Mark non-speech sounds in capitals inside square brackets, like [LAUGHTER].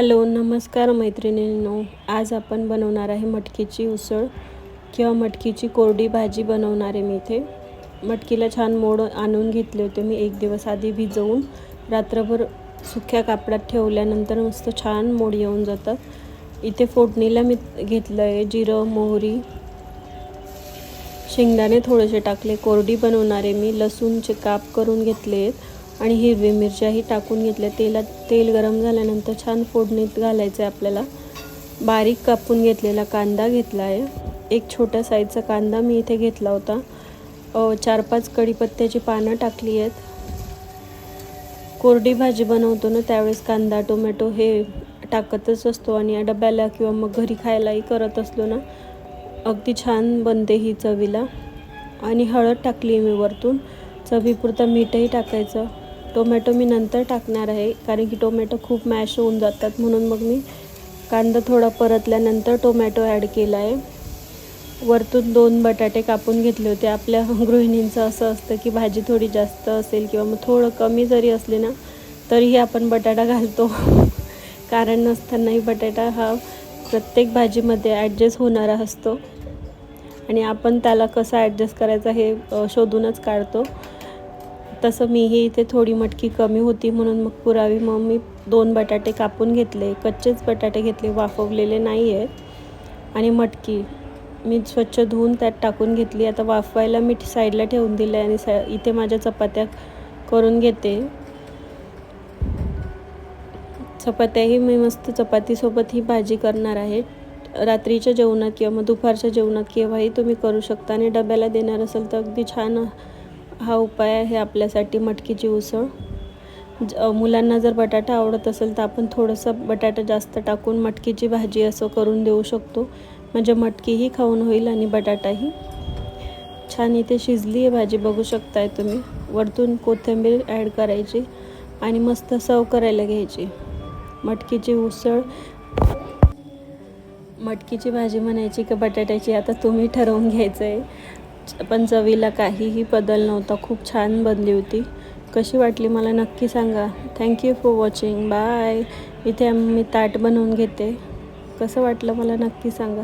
Hello नमस्कार मैत्रिणींनो. आज आपण बनवणार आहे मटकीची उसळ किंवा मटकीची कोरडी भाजी बनवणार आहे मी इथे. मटकीला छान मोड आणून घेतले होते मी एक दिवस आधी भिजवून. रात्रभर सुक्या कापडात ठेवल्यानंतर मस्त छान मोड येऊन जातात. इथे फोडणीला मी घेतलं आहे जिरं मोहरी शेंगदाणे थोडेसे टाकले. कोरडी बनवणार आहे मी. लसूणचे काप करून घेतले आहेत आणि हिरवी मिरच्याही टाकून घेतल्या. तेलात तेल गरम झाल्यानंतर छान फोडणीत घालायचं आहे आपल्याला. बारीक कापून घेतलेला कांदा घेतला आहे एक छोट्या साईजचा कांदा मी इथे घेतला होता. चार पाच कढीपत्त्याची पानं टाकली आहेत. कोरडी भाजी बनवतो ना त्यावेळेस कांदा टोमॅटो हे टाकतच असतो आणि डब्याला किंवा मग घरी खायलाही करत असलो ना अगदी छान बनते ही चवीला. आणि हळद टाकली मी वरतून. चवीपुरतं मीठही टाकायचं. टोमॅटो मी नंतर टाकणार आहे कारण की टोमॅटो खूप मॅश होऊन जातात. म्हणून मग मी कांदा थोडा परतल्यानंतर टोमॅटो ॲड केला आहे. वरतून दोन बटाटे कापून घेतले होते. आपल्या [LAUGHS] गृहिणींचं असं असतं की भाजी थोडी जास्त असेल किंवा मग थोडं कमी जरी असले ना तरीही आपण बटाटा घालतो. [LAUGHS] कारण नसतानाही बटाटा हा प्रत्येक भाजीमध्ये ॲडजस्ट होणारा असतो. आणि आपण त्याला कसं ॲडजस्ट करायचं हे शोधूनच काढतो. तसं मीही इथे थोडी मटकी कमी होती म्हणून मग पुरावी मग मी दोन बटाटे कापून घेतले. कच्चेच बटाटे घेतले वाफवलेले नाही आहेत आणि मटकी मी स्वच्छ धुवून त्यात टाकून घेतली. आता वाफवायला मी साईडला ठेवून दिलं आणि सा इथे माझ्या चपात्या करून घेते. चपात्याही मी मस्त चपातीसोबत ही भाजी करणार आहे. रात्रीच्या जेवणात किंवा मग दुपारच्या जेवणात केव्हाही तुम्ही करू शकता आणि डब्याला देणार असेल तर अगदी छान हा उपाय आहे आपल्यासाठी मटकीची उसळ. ज मुलांना जर बटाटा आवडत असेल तर आपण थोडंसं बटाटा जास्त टाकून मटकीची भाजी असं करून देऊ शकतो. म्हणजे मटकीही खाऊन होईल आणि बटाटाही. छान इथे शिजली आहे भाजी बघू शकताय तुम्ही. वरतून कोथिंबीर ॲड करायची आणि मस्त सर्व करायला घ्यायची. मटकीची उसळ. मटकीची भाजी म्हणायची का बटाट्याची आता तुम्ही ठरवून घ्यायचं आहे पण चवीला काहीही बदल नव्हता. खूप छान बनली होती. कशी वाटली मला नक्की सांगा. थँक्यू फॉर वॉचिंग बाय इथे मी ताट बनवून घेते. कसं वाटलं मला नक्की सांगा.